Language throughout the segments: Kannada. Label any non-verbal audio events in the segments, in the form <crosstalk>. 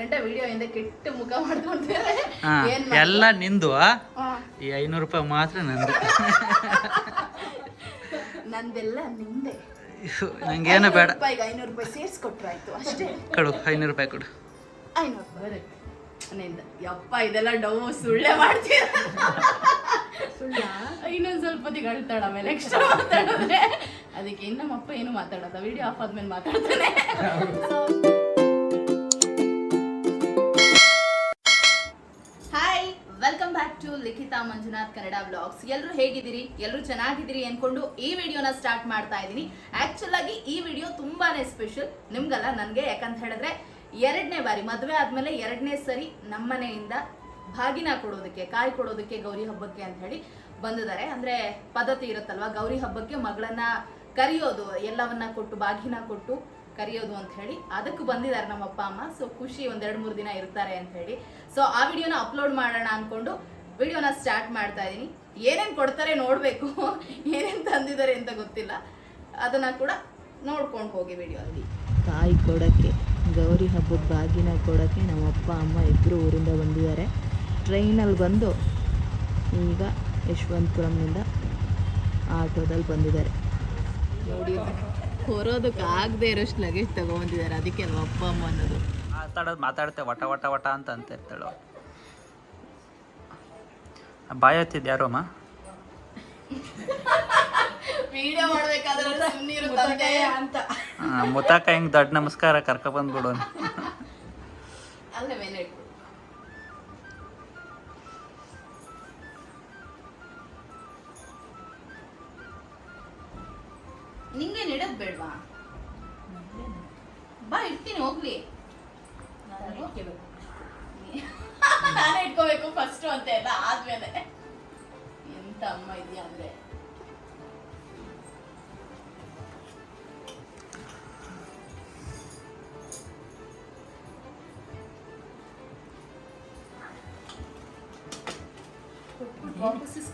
ಗಂಟೆ ವಿಡಿಯೋ ಹಿಂದೆ ಕೆಟ್ಟ ಮುಖ ಮಾಡ್ಕೊಂಡಿದ್ದಾರೆ ಏನ್? ಎಲ್ಲ ನಿಂದು ಹಾ, ಈ ಐನೂರು ರೂಪಾಯಿ ಮಾತ್ರ ನಂದು. ನಂದೆಲ್ಲ ನಿಂದೆ. ನಂಗೇನು ಬೇಡ. ರೂಪಾಯಿಗೆ ಐನೂರು ರೂಪಾಯಿ ಸೇರ್ಸ್ಕೊಟ್ರಾಯ್ತು ಅಷ್ಟೇ. ಕೊಡು ಐನೂರು ರೂಪಾಯಿ ಕೊಡು. ಐನೂರು ರೂಪಾಯಿ. ನಿಂದ. ಯಪ್ಪ ಇದೆಲ್ಲ ಡೌ ಸುಳ್ಳೆ ಮಾಡ್ತೀರ? ಇನ್ನೊಂದ್ ಸ್ವಲ್ಪ ಹೊತ್ತಿಗೆ ಅಳ್ತಾಳ ಆಮೇಲೆ ಎಕ್ಸ್ಟ್ರಾ ಮಾತಾಡಿದ್ರೆ. ಅದಕ್ಕೆ ಇನ್ನು ನಮ್ಮಪ್ಪ ಏನು ಮಾತಾಡೋದ? ವಿಡಿಯೋ ಆಫ್ ಆದ್ಮೇಲೆ ಮಾತಾಡ್ತಾನೆ. To Likhitha, Manjunath, Kannada blogs. ಎಲ್ಲರೂ ಹೇಗಿದ್ದೀರಿ? ಎಲ್ಲರೂ ಚೆನ್ನಾಗಿದ್ದೀರಿ ಅನ್ಕೊಂಡು ಈ ವಿಡಿಯೋನ ಸ್ಟಾರ್ಟ್ ಮಾಡ್ತಾ ಇದ್ದೀನಿ. ಆಕ್ಚುಲ್ ಆಗಿ ಈ ವಿಡಿಯೋ ತುಂಬಾನೇ ಸ್ಪೆಷಲ್ ನಿಮ್ಗಲ್ಲ, ನನಗೆ. ಯಾಕಂತ ಹೇಳಿದ್ರೆ, ಎರಡನೇ ಬಾರಿ, ಮದುವೆ ಆದಮೇಲೆ ಎರಡನೇ ಸರಿ ನಮ್ಮನೆಯಿಂದ ಭಾಗಿನ ಕೊಡೋದಕ್ಕೆ, ಕಾಯಿ ಕೊಡೋದಕ್ಕೆ ಗೌರಿ ಹಬ್ಬಕ್ಕೆ ಅಂತ ಹೇಳಿ ಬಂದಿದ್ದಾರೆ. ಅಂದ್ರೆ ಪದ್ಧತಿ ಇರುತ್ತಲ್ವಾ? ಗೌರಿ ಹಬ್ಬಕ್ಕೆ ಮಗಳನ್ನ ಕರೆಯೋದು, ಎಲ್ಲವನ್ನ ಕೊಟ್ಟು, ಬಾಗಿನ ಕೊಟ್ಟು ಕರೆಯೋದು ಅಂತ ಹೇಳಿ ಅದಕ್ಕೆ ಬಂದಿದ್ದಾರೆ ನಮ್ಮ ಅಪ್ಪ, ಅಮ್ಮ. ಸೊ ಖುಷಿ ಒಂದೆರಡು ಮೂರು ದಿನ ಇರ್ತಾರೆ ಅಂತ ಹೇಳಿ. ಸೊ ಆ ವಿಡಿಯೋನ ಅಪ್ಲೋಡ್ ಮಾಡೋಣ ಅನ್ಕೊಂಡು ವಿಡಿಯೋನ ಸ್ಟಾರ್ಟ್ ಮಾಡ್ತಾ ಇದ್ದೀನಿ ಏನೇನು ಕೊಡ್ತಾರೆ ನೋಡಬೇಕು <laughs> ಏನೇನು ತಂದಿದ್ದಾರೆ ಅಂತ ಗೊತ್ತಿಲ್ಲ. ಅದನ್ನು ಕೂಡ ನೋಡ್ಕೊಂಡು ಹೋಗಿ ವಿಡಿಯೋಲ್ಲಿ. ತಾಯಿ ಕೊಡೋಕ್ಕೆ ಗೌರಿ ಹಬ್ಬದ ಬಾಗಿನ ಕೊಡೋಕ್ಕೆ ನಮ್ಮ ಅಪ್ಪ ಅಮ್ಮ ಇಬ್ಬರು ಊರಿಂದ ಬಂದಿದ್ದಾರೆ. ಟ್ರೈನಲ್ಲಿ ಬಂದು ಈಗ ಯಶವಂತಪುರಂನಿಂದ ಆಟೋದಲ್ಲಿ ಬಂದಿದ್ದಾರೆ. ನೋಡಿ ಹೊರೋದಕ್ಕೆ ಆಗದೆ ಇರೋಷ್ಟು ಲಗೇಜ್ ತಗೊಂಡಿದ್ದಾರೆ ಅದಕ್ಕೆ ನಮ್ಮ ಅಪ್ಪ ಅಮ್ಮ ಅನ್ನೋದು. ಮಾತಾಡೋದು ಮಾತಾಡ್ತೇವೆ ವಟ ವಟ ವಟ ಅಂತ ಅಂತ ಇರ್ತಾಳು ಬಾಯ್ ಹತ್ತಿದ್ ಯಾರು ಅಮ್ಮ? ಮುತ್ತಾಕ ಹೆಂಗ್ ದೊಡ್ಡ ನಮಸ್ಕಾರ ಕರ್ಕ ಬಂದ್ಬಿಡು ನಿಂಗೆ ಇಡೋದ್ ಬೇಡ್ವಾ? ಬಾ ಇಡ್ತೀನಿ ಹೋಗ್ಲಿ. ಇಟ್ಕೋಬೇಕು ಫಸ್ಟ್ ಅಂತ ಎಲ್ಲ ಆದ್ಮೇಲೆ. ಎಂತ ಅಮ್ಮ ಇದೆಯಾ ಅಂದ್ರೆ?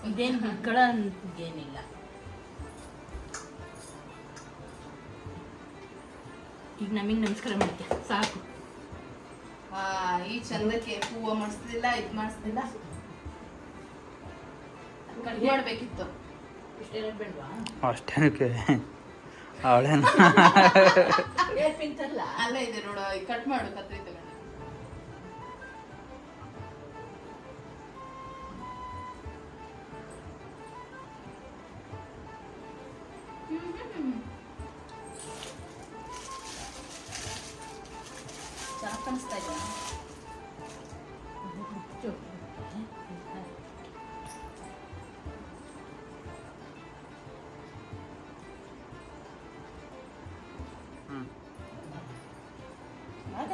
ಇದೇನು ಮಕ್ಕಳ ಏನಿಲ್ಲ ಈಗ ನಮಗೆ ನಮಸ್ಕಾರ ಮಾಡ್ತೀಯ? ಸಾಕು. ಈ ಚಂದಕ್ಕೆ ಹೂವ ಮಾಡಿಸ್ಲಿಲ್ಲ ಇದ್ ಮಾಡಿಸ್ಲಿಲ್ಲ. ಕಟ್ ಮಾಡ್ಬೇಕಿತ್ತು. ಇಷ್ಟೇನ ಬೇಡವಾ ಅಷ್ಟೇನಕ್ಕೆ ಅವಳೇನು. ಅಲ್ಲ ಇದೆ ನೋಡು ಕಟ್ ಮಾಡು ಕತ್ರಿ ತಗೊಂಡು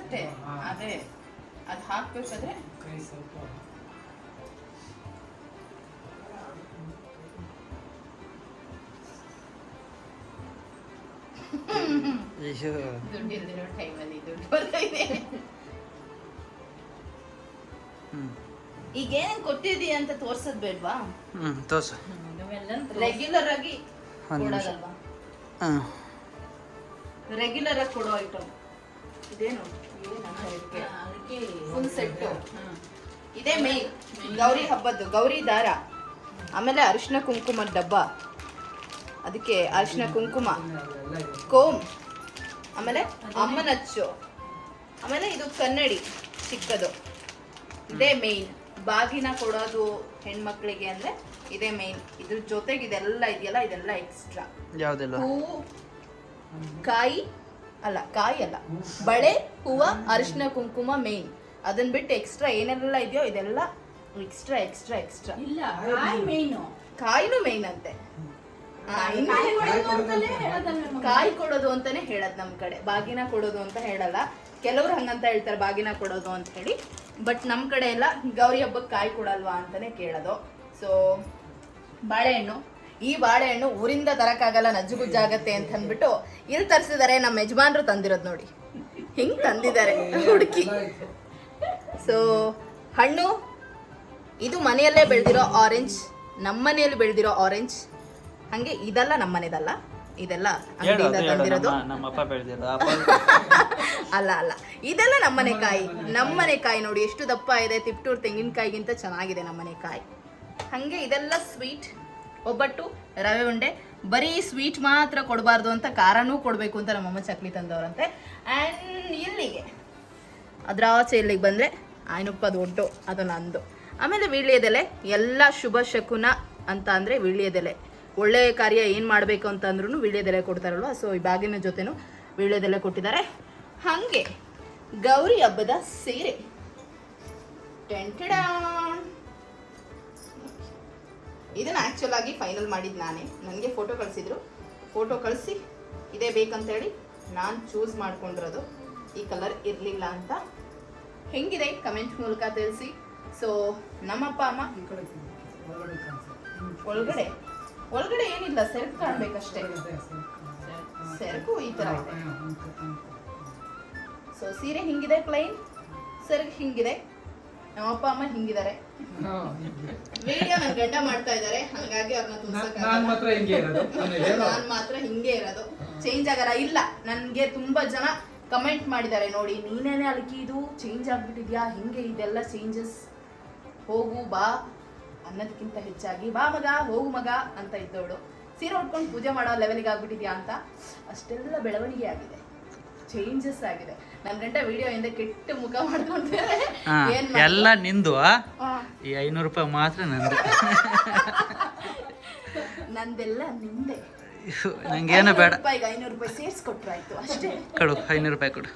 ಆಗತ್ತೆ ಅದೇ ಅದ್ ಹಾಕ್ಬೇಕಾದ್ರೆ ಟೈಮಲ್ಲಿ ದುಡ್ಡು ಬರ್ತಾ ಇದೆ. ಈಗ ಏನೇನ್ ಕೊಟ್ಟಿದ್ದೀಯ ಅಂತ ತೋರ್ಸದ್ ಬೇಡ್ವಾ? ಹ್ಮ್ ತೋರ್ಸು. ರೆಗ್ಯುಲರ್ ಆಗಿ. ಕೊಡೋದಲ್ವಾ? ರೆಗ್ಯುಲರ್ ಆಗಿ ಕೊಡೋ ಐಟಮ್ ಇದೇನು? ಫುಲ್ ಇದೇ ಮೇನ್ ಗೌರಿ ಹಬ್ಬದ್ದು ಗೌರಿ ದಾರ. ಆಮೇಲೆ ಅರಿಶಿನ ಕುಂಕುಮದ ಡಬ್ಬ. ಅದಕ್ಕೆ ಅರಿಶಿನ ಕುಂಕುಮ. ಕೋಮ್. ಆಮೇಲೆ ಅಮ್ಮನಚ್ಚು ಆಮೇಲೆ ಇದು ಕನ್ನಡಿ ಚಿಕ್ಕದು. ಇದೇ ಮೇನ್ ಬಾಗಿನ ಕೊಡೋದು ಹೆಣ್ಮಕ್ಳಿಗೆ ಅಂದ್ರೆ ಇದೇ ಮೇನ್ ಇದ್ರ ಜೊತೆಗೆ ಇದೆಲ್ಲ ಇದೆಯಲ್ಲ ಇದೆಲ್ಲ ಎಕ್ಸ್ಟ್ರಾ ಹೂವು ಕಾಯಿ ಅಲ್ಲ ಕಾಯಿ ಅಲ್ಲ. ಬಳೆ ಹೂವು ಅರಿಶಿನ ಕುಂಕುಮ ಮೇನ್ ಅದನ್ನ ಬಿಟ್ಟು ಎಕ್ಸ್ಟ್ರಾ ಏನೆಲ್ಲ ಇದೆಯೋ ಇದೆಲ್ಲ ಎಕ್ಸ್ಟ್ರಾ ಎಕ್ಸ್ಟ್ರಾ ಎಕ್ಸ್ಟ್ರಾ ಇಲ್ಲ ಕಾಯಿ ಮೇಯ್ನು. ಕಾಯಿನೂ ಮೇನ್ ಅಂತೆ ಕಾಯಿ ಕೊಡೋದು ಅಂತಾನೆ ಹೇಳದ್ ನಮ್ ಕಡೆ. ಬಾಗಿನ ಕೊಡೋದು ಅಂತ ಹೇಳಲ್ಲ. ಕೆಲವ್ರು ಹಂಗಂತ ಹೇಳ್ತಾರೆ ಬಾಗಿನ ಕೊಡೋದು ಅಂತ ಹೇಳಿ. ಬಟ್ ನಮ್ ಕಡೆ ಎಲ್ಲ ಗೌರಿ ಹಬ್ಬಕ್ಕೆ ಕಾಯಿ ಕೊಡಲ್ವಾ ಅಂತಾನೆ ಕೇಳೋದು. ಸೊ ಬಾಳೆಹಣ್ಣು. ಈ ಬಾಳೆಹಣ್ಣು ಊರಿಂದ ತರಕ್ಕಾಗಲ್ಲ ನಜ್ಜುಗುಜ್ಜಾಗತ್ತೆ ಅಂತ ಅಂದ್ಬಿಟ್ಟು ಇಲ್ಲಿ ತರಿಸಿದ್ದಾರೆ ನಮ್ಮ ಯಜಮಾನ್ರು ತಂದಿರೋದು ನೋಡಿ. ಹಿಂಗ್ ತಂದಿದ್ದಾರೆ ಹುಡುಕಿ. ಸೊ ಹಣ್ಣು ಇದು ಮನೆಯಲ್ಲೇ ಬೆಳೆದಿರೋ ಆರೆಂಜ್ ನಮ್ಮ ಮನೆಯಲ್ಲಿ ಬೆಳೆದಿರೋ ಆರೆಂಜ್ ಹಾಗೆ ಇದೆಲ್ಲ ನಮ್ಮ ಮನೆದಲ್ಲ ಇದೆಲ್ಲ ಅಂಗಡಿಯಿಂದ ತಂದಿರೋದು. <laughs> ಅಲ್ಲ ಅಲ್ಲ. ಇದೆಲ್ಲ ನಮ್ಮನೆ ಕಾಯಿ. ನಮ್ಮನೆ ಕಾಯಿ ನೋಡಿ ಎಷ್ಟು ದಪ್ಪ ಇದೆ ತಿಪ್ಟೂರ್ ತೆಂಗಿನಕಾಯಿಗಿಂತ ಚೆನ್ನಾಗಿದೆ ನಮ್ಮನೆ ಕಾಯಿ. ಹಾಗೆ ಇದೆಲ್ಲ ಸ್ವೀಟ್ ಒಬ್ಬಟ್ಟು, ರವೆ ಉಂಡೆ, ಬರೀ ಸ್ವೀಟ್ ಮಾತ್ರ ಕೊಡಬಾರ್ದು ಅಂತ ಖಾರನೂ ಕೊಡಬೇಕು ಅಂತ ನಮ್ಮಮ್ಮ ಚಕ್ಲಿ ತಂದವರಂತೆ. ಆ್ಯಂಡ್ ಇಲ್ಲಿಗೆ, ಅದರ ಆಚೆ ಇಲ್ಲಿಗೆ ಬಂದರೆ ಆಯ್ನಪ್ಪ ಒಡ್ಡು ಅದು ನಂದು. ಆಮೇಲೆ ವೀಳ್ಯದೆಲೆ, ಎಲ್ಲ ಶುಭ ಶಕುನ ಅಂತ ಅಂದರೆ ವೀಳ್ಯದೆಲೆ. ಒಳ್ಳೆಯ ಕಾರ್ಯ ಏನು ಮಾಡಬೇಕು ಅಂತ ಅಂದ್ರೂ ವೀಳ್ಯದೆಲೆ ಕೊಡ್ತಾರಲ್ವ ಸೊ ಈ ಬಾಗಿನ ಜೊತೆನೂ ವೀಳ್ಯದೆಲೆ ಕೊಟ್ಟಿದ್ದಾರೆ. ಹಾಗೆ ಗೌರಿ ಹಬ್ಬದ ಸೀರೆ. ಟೆಂಟಡಾನ್. ಇದನ್ನ ಆ್ಯಕ್ಚುಲಾಗಿ ಫೈನಲ್ ಮಾಡಿದ್ದು ನಾನೇ. ನನಗೆ ಫೋಟೋ ಕಳಿಸಿದ್ರು. ಫೋಟೋ ಕಳಿಸಿ, ಇದೇ ಬೇಕಂತೇಳಿ ನಾನು ಚೂಸ್ ಮಾಡ್ಕೊಂಡಿರೋದು. ಈ ಕಲರ್ ಇರಲಿಲ್ಲ ಅಂತ ಹೆಂಗಿದೆ? ಕಮೆಂಟ್ ಮೂಲಕ ತಿಳಿಸಿ. ಸೊ ನಮ್ಮಪ್ಪ, ಅಮ್ಮ? ಒಳಗಡೆ. ಒಳಗಡೆ ಏನಿಲ್ಲ, ಸೆರಕು ಕಾಣಬೇಕಷ್ಟೇ. ಸೆರಕು ಈ ಥರ ಸೊ ಸೀರೆ ಹಿಂಗಿದೆ ಪ್ಲೈನ್ ಸೆರಗು ಹಿಂಗಿದೆ. ನಮ್ಮಪ್ಪ ಅಮ್ಮ ಹಿಂಗಿದ್ದಾರೆ. ವಿಡಿಯೋ ನನ್ ಗಂಡ ಮಾಡ್ತಾ ಇದ್ದಾರೆ ಹಂಗಾಗಿ ಅವ್ರನ್ನ ನಾನ್ ಮಾತ್ರ ಹಿಂಗೆ ಇರೋದು. ನಾನ್ ಮಾತ್ರ ಹಿಂಗೆ ಇರೋದು. ಚೇಂಜ್ ಆಗಲ್ಲ. ಇಲ್ಲ ನನ್ಗೆ ತುಂಬಾ ಜನ ಕಮೆಂಟ್ ಮಾಡಿದ್ದಾರೆ ನೋಡಿ ನೀನೇನೆ ಅಲ್ಕಿ ಇದು? ಚೇಂಜ್ ಆಗ್ಬಿಟ್ಟಿದ್ಯಾ? ಹಿಂಗೆ ಇದೆಲ್ಲ ಚೇಂಜಸ್ ಹೋಗು ಬಾ. ಅನ್ನೋದಕ್ಕಿಂತ ಹೆಚ್ಚಾಗಿ ಬಾ ಮಗ ಹೋಗು ಮಗ ಅಂತ ಇದ್ದವಳು. ಸೀರೆ ಉಟ್ಕೊಂಡು ಪೂಜೆ ಮಾಡೋ ಲೆವೆಲ್ಗೆ ಆಗ್ಬಿಟ್ಟಿದ್ಯಾ ಅಂತ? ಅಷ್ಟೆಲ್ಲ ಬೆಳವಣಿಗೆ ಆಗಿದೆ. ಚೇಂಜಸ್ ಆಗಿದೆ. ನನ್ನ ಗಂಟ ವಿಡಿಯೋ ಇಂದ ಕೆಟ್ಟ ಮುಖ ಏನ್ ಎಲ್ಲ ನಿಂದು ಆ, ಈ ಐನೂರು ರೂಪಾಯಿ ಮಾತ್ರ ನಂದು. <laughs> ನಂದೆಲ್ಲ ನಿಂದೆ. ನಂಗೇನು ಬೇಡ. ರೂಪಾಯಿಗೆ ಐನೂರು ರೂಪಾಯಿ ಸೇರ್ಸ್ಕೊಟ್ರಾಯ್ತು ಅಷ್ಟೇ. ಕೊಡು ಐನೂರು ರೂಪಾಯಿ ಕೊಡು.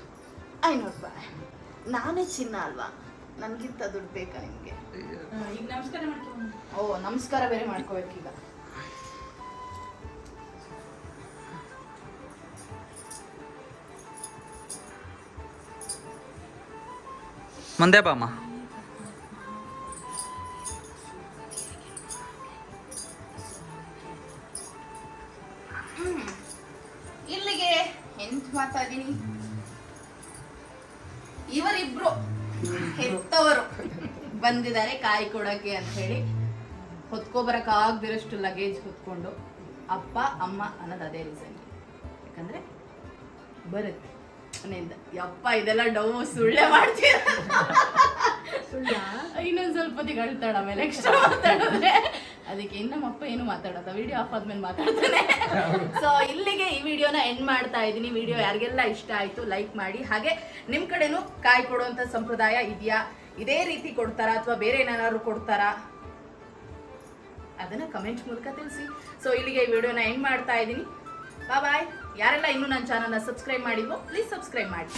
ಐನೂರು ರೂಪಾಯಿ. ನಾನೇ ಚಿನ್ನ ಅಲ್ವಾ? ನನಗಿಂತ ದುಡ್ಡು ಬೇಕಾ ನಿಮಗೆ? ಓ ನಮಸ್ಕಾರ ಬೇರೆ ಮಾಡ್ಕೋಬೇಕೀಗ. ಮುಂದೆ ಬಾಮ ಇಲ್ಲಿಗೆ ಎಂತ ಮಾತಾಡೀನಿ ಇವರಿಬ್ರು ಹೆತ್ತವರು ಬಂದಿದ್ದಾರೆ ಕಾಯಿ ಕೊಡಕ್ಕೆ ಅಂತ ಹೇಳಿ. ಹೊತ್ಕೊಬರಕ್ ಆಗದಿರಷ್ಟು ಲಗೇಜ್ ಹೊತ್ಕೊಂಡು ಅಪ್ಪ, ಅಮ್ಮ ಅನ್ನೋದು ಅದೇ ರೀಸನ್ ಯಾಕಂದ್ರೆ ಬರುತ್ತೆ. ಮನೆಯಿಂದ ಯಪ್ಪ ಇದೆಲ್ಲ ಡೌ ಸುಳ್ಳೆ ಮಾಡ್ತೀರ? ಇನ್ನೊಂದ್ ಸ್ವಲ್ಪ ಹೊತ್ತಿಗೆ ಅಳ್ತಾಳ ಆಮೇಲೆ ಎಕ್ಸ್ಟ್ರಾ ಮಾತಾಡಿದ್ರೆ. ಅದಕ್ಕೆ ಇನ್ನು ನಮ್ಮಪ್ಪ ಏನು ಮಾತಾಡೋದ? ವಿಡಿಯೋ ಆಫ್ ಆದ್ಮೇಲೆ ಮಾತಾಡ್ತಾನೆ. ಸೊ ಇಲ್ಲಿಗೆ ಈ ವಿಡಿಯೋನ ಎಂಡ್ ಮಾಡ್ತಾ ಇದ್ದೀನಿ. ವಿಡಿಯೋ ಯಾರಿಗೆಲ್ಲ ಇಷ್ಟ ಆಯ್ತು ಲೈಕ್ ಮಾಡಿ. ಹಾಗೆ ನಿಮ್ ಕಡೆನೂ ಕಾಯಿ ಕೊಡುವಂತ ಸಂಪ್ರದಾಯ ಇದೆಯಾ? ಇದೇ ರೀತಿ ಕೊಡ್ತಾರಾ ಅಥವಾ ಬೇರೆ ಏನಾದ್ರು ಕೊಡ್ತಾರಾ? ಅದನ್ನ ಕಮೆಂಟ್ ಮೂಲಕ ತಿಳಿಸಿ. ಸೊ ಇಲ್ಲಿಗೆ ಈ ವಿಡಿಯೋನ ಎಂಡ್ ಮಾಡ್ತಾ ಇದ್ದೀನಿ. ಬಾಯ್ ಯಾರೆಲ್ಲ ಇನ್ನೂ ನನ್ನ ಚಾನಲ್ನ ಸಬ್ಸ್ಕ್ರೈಬ್ ಮಾಡಿದ್ವೋ ಪ್ಲೀಸ್ ಸಬ್ಸ್ಕ್ರೈಬ್ ಮಾಡಿ.